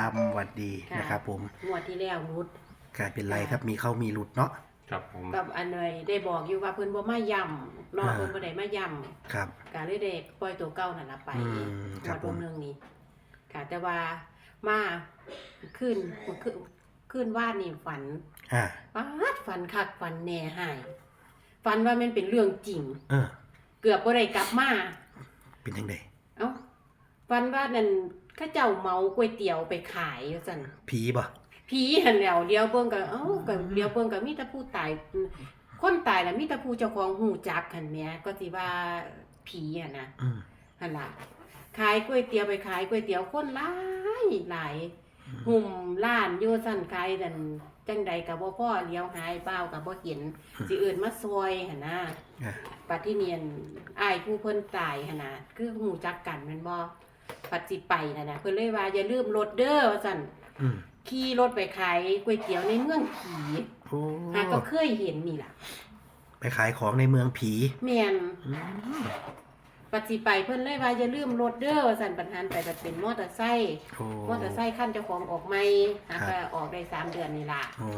ตามหวัดดีค่ะ นะครับผมงวดที่แล้วรุดกลายเป็นไรครับมีเข้ามีหลุดเนาะครับผม กับอันเนยได้บอกอยู่ว่าเพิ่นบ่มาย่ำรออ่าเพิ่นบ่ได้มาย่ครับำก็เลยได้ปล่อยตัวเก่านั่นล่ะไปอืมงครับวดผมวงหนึงนี้ ค่ะ แต่ว่ามาขึ้นขึ้นขึ้นว่านนี่ฝันอ่าป๊าดฝันคักฝันแหน่หายฝันว่ามันเป็นเรื่องจริง เออ เกือบบ่ได้กลับมา เป็นยังไงเอ้าฝันว่านั่น เข้าเจ้าเมาก๋วยเตี๋ยวไปขายว่าซั่นผีบ่ผีหันแหล้วเดียวเบิ่งก็เอ้าก็เดียวเบิ่งก็มีแต่ผู้ตาย คนตายแล้วมีแต่ผู้เจ้าของหูจักหันแหม่ก็สิว่าผีอะนะอืมหั่นล่ะขายก๋วยเตี๋ยวไปขายก๋วยเตี๋ยวคนหลายหลายหุ่มร้านอยู่ซั่นขายนั่นจังใดก็บ่พอเลี้ยวหายเปล่าก็บ่เห็นสิเอิ้นมาซอยหั่นนะอ่าปัดที่เนียนอ้ายผู้เพิ่นตายหั่นน่ะคือหูจักกันแม่นบ่ ปัดสิไปนั่นน่ะเพิ่นเลยว่าอย่าลืมรถเด้อว่าซั่นอืมขี่รถไปขายก๋วยเตี๋ยวในเมืองผีโอ้หาก็เคยเห็นนี่ล่ะไปขายของในเมืองผีแม่นอืมปัดสิไปเพิ่นเลยว่าอย่าลืมรถเด้อว่าซั่นปัญหาไปก็เป็นมอเตอร์ไซค์โอ้มอเตอร์ไซค์คันเจ้าของออกใหม่หาครับก็ออกได้สามเดือนนี่ล่ะ โอ้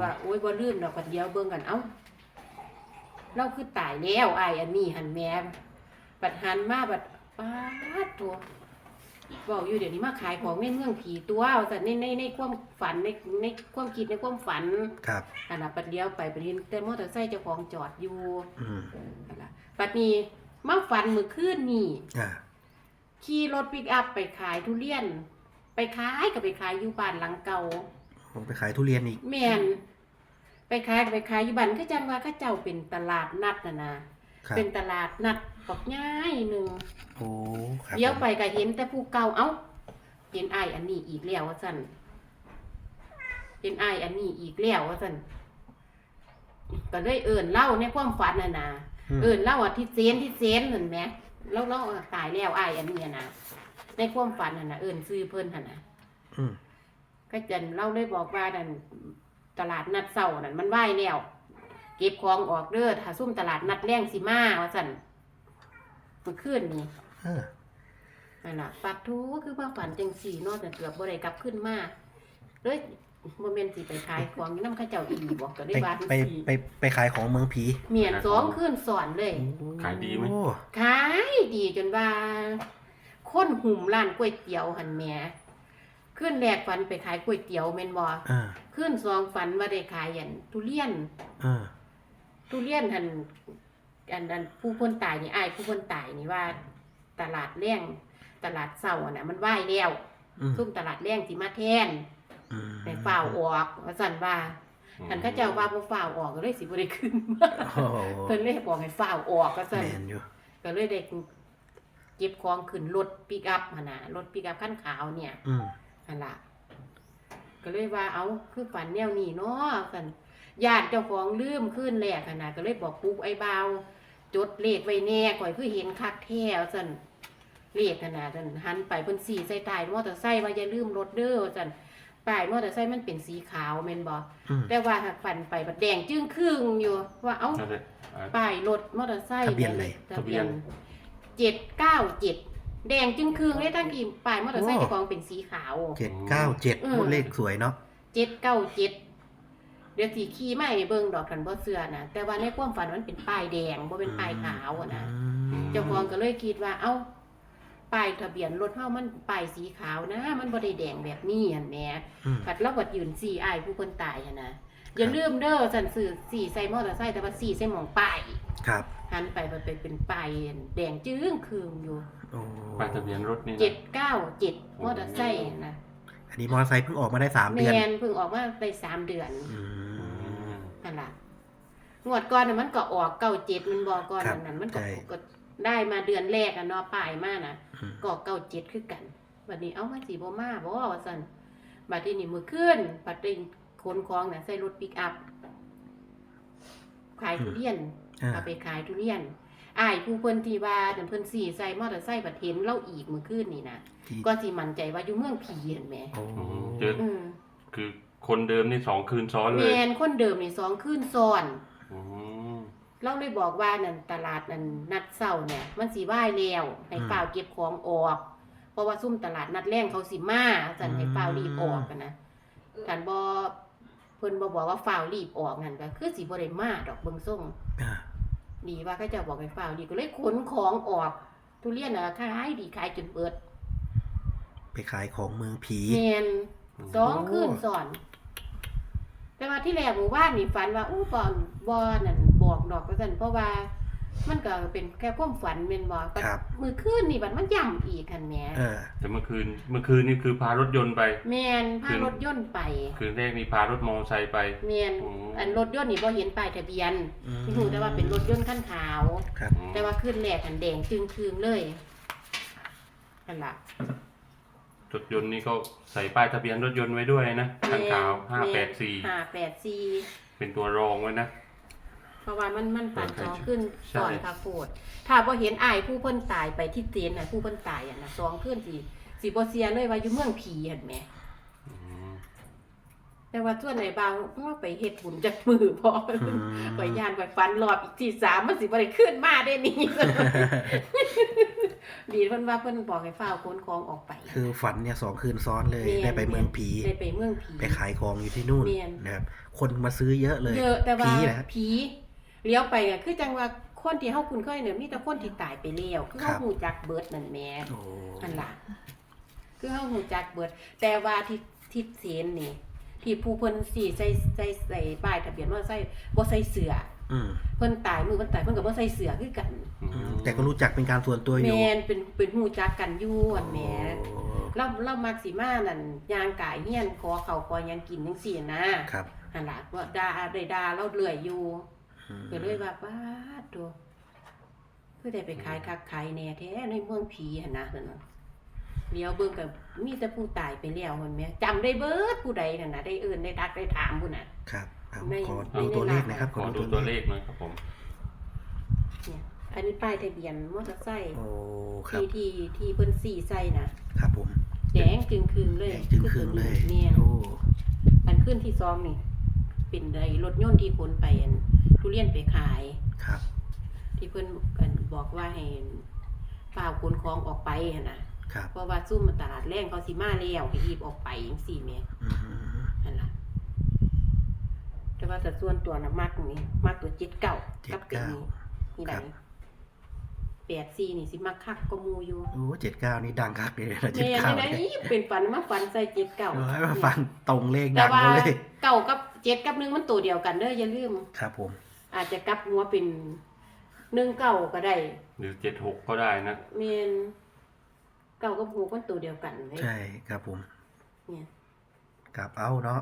ว่าโอ้ยบ่ลืมดอกปัดเดียวเบิ่งกันเอ้าเราคือตายแล้วอ้ายอันนี้หันแม่ปัดหันมาบัดป๊าดตัว บอกอยู่เดี๋ยวนี้มาขายของในเมืองผีตัวว่าซั่นในในในความฝันในในความคิดในความฝันครับอันน่ะปัดเดียวไปประเด็นแต่มอเตอร์ไซค์เจ้าของจอดอยู่อืมอันน่ะปัดนี้มาฝันมื้อคืนนี่อ่าขี่รถปิกอัพไปขายทุเรียน ไปขายก็ไปขายอยู่บ้านหลังเก่าโอ้ไปขายทุเรียนอีกแม่นไปขายก็ไปขายอยู่บ้านก็จังว่าเขาเจ้าเป็นตลาดนัดน่ะนะครับเป็นตลาดนัด ปักง่ายหนึ่งโอ้ครับเดี๋ยวผมไปก็เห็นแต่ผู้เก่าเอ้าเห็นไอ้ายอันนี้อีกแล้วว่าซั่นเห็นไอ้ายอันนี้อีกแล้วว่าซั่นก็เลยเอิ่นเล่าในความฝันน่ะนะมเอินเล่าอะที่เซนที่เซนเห็นไหมเล่าเล่าตายแล้วอ้ายอันนี้นะในความฝันน่ะนะเอินซื้อเพิ่นหั่นน่ะอืมก็จันเล่าเลยบอกว่านั่นตลาดนัดเสาร์นั่นมันไหวแล้วเก็บของออกเด้อถ้าซุ่มตลาดนัดแรงสิมาว่าสั่น เมื่อคืนนี่เออนั่นล่ะปักทูคือว่าฝันจังสี่เนอกแต่เกือบบ่ได้กลับขึ้นมาเลยบ่แม่นสิไปขายของอยู่นำเขาเจ้าอีบอกก็ได้ไปว่าไปสิไปไปขายของเมืองผีเมียนสองคืนสอนเลย ขายดีไหม โอ้ขายดีจนว่า คนหุ่มร้านก๋วยเตี๋ยวหันแหม่ขึ้นแรกฝันไปขายก๋วยเตี๋ยวแม่นบ่อ่าขึ้นสองฝันว่าได้ขายอันทุเรียน อ่าทุเรียนหัน อันอันผู้คนตายนี่อ้ายผู้คนตายนี่ว่า ตลาดแรงตลาดเศร้าน่ะ มันไหวแล้วอืมซุ่มตลาดแรงสิมาแทนอืมในฝ่าวออกว่าสั่นว่าหันเขาเจ้าว่าบ่ฝ่าวออกก็เลยสิบ่ได้ขึ้นมาโอ้โหเพิ่นเลยบอกให้ฝ่าวออกก็สั่นแมนอยู่ก็เลยได้เก็บของขึ้นรถปิกอัพหั่นน่ะรถปิกอัพคันขาวเนี่ยอืมหั่นล่ะก็เลยว่าเอาคือฝันแนวนี้เนาะสั่นญาติเจ้าของลืมขึ้นแรกหั่นน่ะก็เลยบอกปุ๊กไอ้บ่าว จดเลขไว้แน่ข่อยคือเห็นคักแท้สั่นเลขหั่นน่ะสั่นหันไปเพิ่นสีใส่ท้ายมอเตอร์ไซค์ว่าอย่าลืมรถเด้อสั่นป้ายมอเตอร์ไซค์มันเป็นสีขาวแม่นบ่อืม แต่ว่าหากฝันไปบัดแดงจึ้งครึ่งอยู่ ว่าเอ้านั่นแหละอ่าป้ายรถมอเตอร์ไซค์ทะเบียนอะไรทะเบียน เจ็ดเก้าเจ็ดแดงจึงคืงเลยตั้งกี่ป้ายมอเตอร์ไซค์โอ้เจะกองเป็นสีขาว เจ็ดเก้าเจ็ดอืม เลขสวยเนาะ เจ็ดเก้าเจ็ด เดี๋ยวสีขี่ไม่เบิ่งดอกกันบ่เสือนะแต่ว่าในความฝันมันเป็นป้ายแดงบ่เป็นป้ายขาวอะนะอืมเจ้าของก็เลยคิดว่า เอ้าป้ายทะเบียนรถเฮามันป้ายสีขาวนะ มันบ่ได้แดงแบบนี้หั่นแหมอืมผัดเราบัดยืนสี่อายผู้คนตายหั่นนะอย่าลืมเด้อสันสื่อสี่ใส่มอเตอร์ไซค์แต่ว่าสี่ใส่หมองป้ายครับหันไปมันเป็นเป็นป้ายแดงจึ้งคืงอยู่โอ้ป้ายทะเบียนรถนี่นะเจ็ดเก้าเจ็ดมอเตอร์ไซค์นะอันนี้มอเตอร์ไซค์เพิ่งออกมาได้สามแมเดือนนเพิ่งออกมาได้สามเดือนอือืมม นั่นล่ะงวดก่อนน่ะมันก็ออกเก้าเจ็ดมันบอกก่อนครับนั้นมันก็ใช่ ก็ได้มาเดือนแรกอะเนาะป้ายมาน่ะ อืม ก็เก้าเจ็ดคือกันบัดนี้เอามาสีบ่มาบ่ว่าซั่นบัดนี้นี่มือขึ้นบัดนี้ขนของน่ะใส่รถปิกอัพ ขายทุเรียน อ่า เอาไปขายทุเรียนอ้ายผู้เพิ่นที่ว่าเดี๋ยวเพิ่นสี่ใส่มอเตอร์ไซค์บัดเห็นเราอีกมื้อคืนนี่นะที่ ก็สิมั่นใจว่าอยู่เมืองผีเห็นไหมโอ้ อืมเจออืมคือ คนเดิมนี่สองคืนซ้อนเลแมยนคนเดิมนี่สองคืนซ้อน อืมเราเลยบอกว่านั่นตลาดนั่นนัดเช้าเนี่ย มันสิว่ายแล้วให้ฝ่าวเก็บของออก เพราะว่าซุ่มตลาดนัดแรงเขาสิมาสั่นให้ฝ้าวรีบออกกันนะกันบ่เพิ่นบ่บอกว่าฝ้าวรีบออกนั่นก็คือสิบ่ได้มาดอกเบิ่งส่งอ่าดีว่าเขาเจะบอกให้ฝ้าวดีก็เลยขนของออก ทุเรียนน่ะขายดีขายจนเบิดไปขายของเมืองผี แม่นสองคืนซ้อน แต่ว่าที่แรกหมู่บ้านนี่ฝันว่าอู้บ่บ่นั่นบอกดอกว่าซั่นเพราะว่ามันก็เป็นแค่ความฝันแม่นบ่ครับ มื้อคืนนี่บัดมันย่ำอีกคั่นแหมเออ แต่เมื่อคืนเมื่อคืนนี่คือพารถยนต์ไป แม่นพารถยนต์ไปคืนแรกนี่พารถมอเตอร์ไซค์ไปแม่นอืมอันรถยนต์นี่บ่เห็นป้ายทะเบียนอืมรู้แต่ว่าเป็นรถยนต์คันขาว ครับอืมแต่ว่าขึ้นแรกอันแดงจึงคืงเลยนั่นล่ะ รถยนต์นี่ก็ใส่ป้ายทะเบียนรถยนต์ไว้ด้วยนะคันขาวห้าแปดสี่ห้าแปดสี่เป็นตัวรองไว้นะเพราะว่ามันมันปั่นใช่สองขึ้นใช่ก่อนค่ะโคดถ้าบ่เห็นอายผู้เพิ่นตายไปที่เตียนน่ะผู้เพิ่นตายอะนะสองขึ้นสิสิบ่เสียเลยว่าอยู่เมืองผีเห็นไหมอืม แต่ว่าส่วนไหนบางว่าไปเฮ็ดบุญจากมือพออืมไปย่านไปฟันรอบอีกที่สามมันสิบ่ได้ขึ้นมาได้นี่ดีเพิ่นว่าเพิ่นบอกให้ฝ้าวขนของออกไป คือฝันเนี่ยสองคืนซ้อนเลยเมียนได้ไปเมืองผีได้ไปเมืองผีไปขายของอยู่ที่นู่นเมียนนะครับคนมาซื้อเยอะเลยเยอะแต่ว่าผีนะผีเลี้ยวไปอะคือจังว่าคนที่เฮาคุ้นเคยเนี่ยมีแต่คนที่ตายไปแล้วคือครัเฮาบฮู้จักเบิดนั่นแหม่โอ้นั่นล่ะคือเฮาฮู้จักเบิด แต่ว่าที่ที่เสนนี่ ที่ผู้เพิ่นสิใส่ใส่ใส่ป้ายทะเบียนว่าใส่บ่ใส่เสื้ออืมเพิ่นตายมือเพิ่นตายเพิ่นก็บ่ใส่เสื้อคือกันอือืมมแต่ก็รู้จักเป็นการส่วนตัวอยู่แม่นเป็นเป็นฮู้จักกันอยู่อันแหม่โอ้เราเรามักสิมานั่นย่างกายเฮียนขอข้าวขอหยังกินจังซี่นะครับนั่นล่ะว่าด่าได้ด่าเราเรื่อยอยู่อืมก็เลยว่าป้าดตัวเพื่อได้ไปขายคักขายแหน่แท้ในเมืองผีหั่นนะนั่นน่ะเลี้ยวเบิ่งกับ มีแต่ผู้ตายไปแล้วมันแหม่จำได้เบิดผู้ใดนั่นน่ะได้เอื่นได้ทักได้ถามผู้น่ะ ครับเอาไม่ขอไม่ดูได้ตัวเลขรับนะครับขอดูตัวเลขหน่อยครับผมเนี่ยอันนี้ป้ายทะเบียนมอเตอร์ไซค์โอ้ครับที่ที่ที่เพิ่นสี่ใส่นะ ครับผมแดงจึงคืนเลยแดงจึงคืนเลยเนี่ยโอ้อันขึ้นที่ซองนี่ เป็นไดรถยนต์ที่ขนไปอันทุเรียนไปขาย ครับ ที่เพิ่นกันบอกว่าให้ฝ่าวขนของออกไปหั่นน่ะ ครับเพราะว่าซุ่มตลาดแรงเขาสิมาแล้วให้รีบออกไปจังซี่แหม่อืมนั่นล่ะแต่ว่าแต่ส่วนตัวน่ะมักนี่มักตัวเจ็ดเก้าเจ็กัดบเป็นเก้า นี่ไหนครับ แปดสี่นี่สิมักคักก็มูอยู่โอ้เจ็ดเก้านี่ดังคักเลยนะเจ็ดแม่เก้าไหนเนี่ยเป็นฝันมาฝันใส่เจ็ดเก้าเออมาฟังตรงเลขแต่ดังว่าเลยเก้ากับเจ็ดกับหนึ่งมันตัวเดียวกันเด้ออย่าลืม ครับผม อาจจะกลับหัวเป็นหนึ่งเก้าก็ได้หรือเจ็ดหกก็ได้นะเมน เก้ากับหกมันตัวเดียวกันเลยใช่ครับผมเนี่ยกลับเอาเนาะ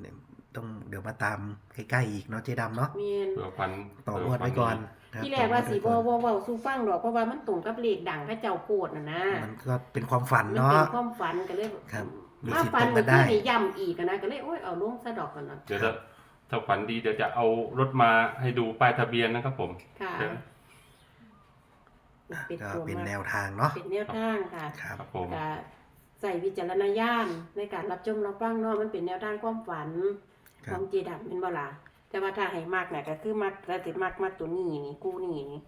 เดี๋ยวต้องเดี๋ยวมาตามใกล้ๆอีกเนาะเจดำเนาะเมนเผื่อฟันต่องวดไว้ก่อนครับที่แรกว่าสีต่บองอวดไว้ก่อนวอวสู้ฟังดอกเพราะว่ามันตรงกับเลขดังพระเจ้าโกดน่ะนะมันก็เป็นความฝันมันเนาะเป็นความฝันก็เลยครับมีมาสิทธิ์ฝันตรงกัเมื่อนได้คืนนี่ย่ำอีกอะนะก็เลยโอ๊ยเอาลงซะดอกก่อนนะเดี๋ยวจะถ้าฝันดีเดี๋ยวจะเอารถมาให้ดูป้ายทะเบียนนะครับผมค่ะ เดี๋ยวเป็นก็ตัวเป็นมาแนวทางเนาะ เป็นแนวทางค่ะครับ ครับผม ก็ใส่วิจารณญาณในการรับชมรับฟังเนาะมันเป็นแนวทางความฝันคขรัอบ งเจดับเป็นบ่ล่ะแต่ว่าถ้าให้มากเนี่ยก็คือมักแต่ติมักมักตัวนี้นี่กู้นี่นี่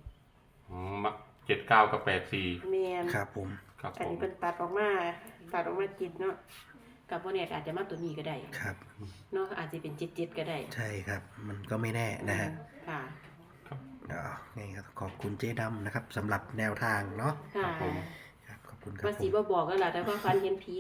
อืมมักเจ็ดเก้ากับแปดสี่แม่น ครับผม ครับอันผมนี้เป็นตัดออกมาตัดออกมาจิตเนาะกับพวกเนี่ยอาจจะมาตัวนี้ก็ได้ครับ เนาะอาจจะเป็นจิตจิตๆก็ได้ใช่ครับ มันก็ไม่แน่นะฮะค่ะเอาไงครับขอบคุณเจดำนะครับสำหรับแนวทางเนาะค่ะครับขอบคุณครับว่าผสีม บ่บอกกันล่ะแต่ว่าฟันเห็นผี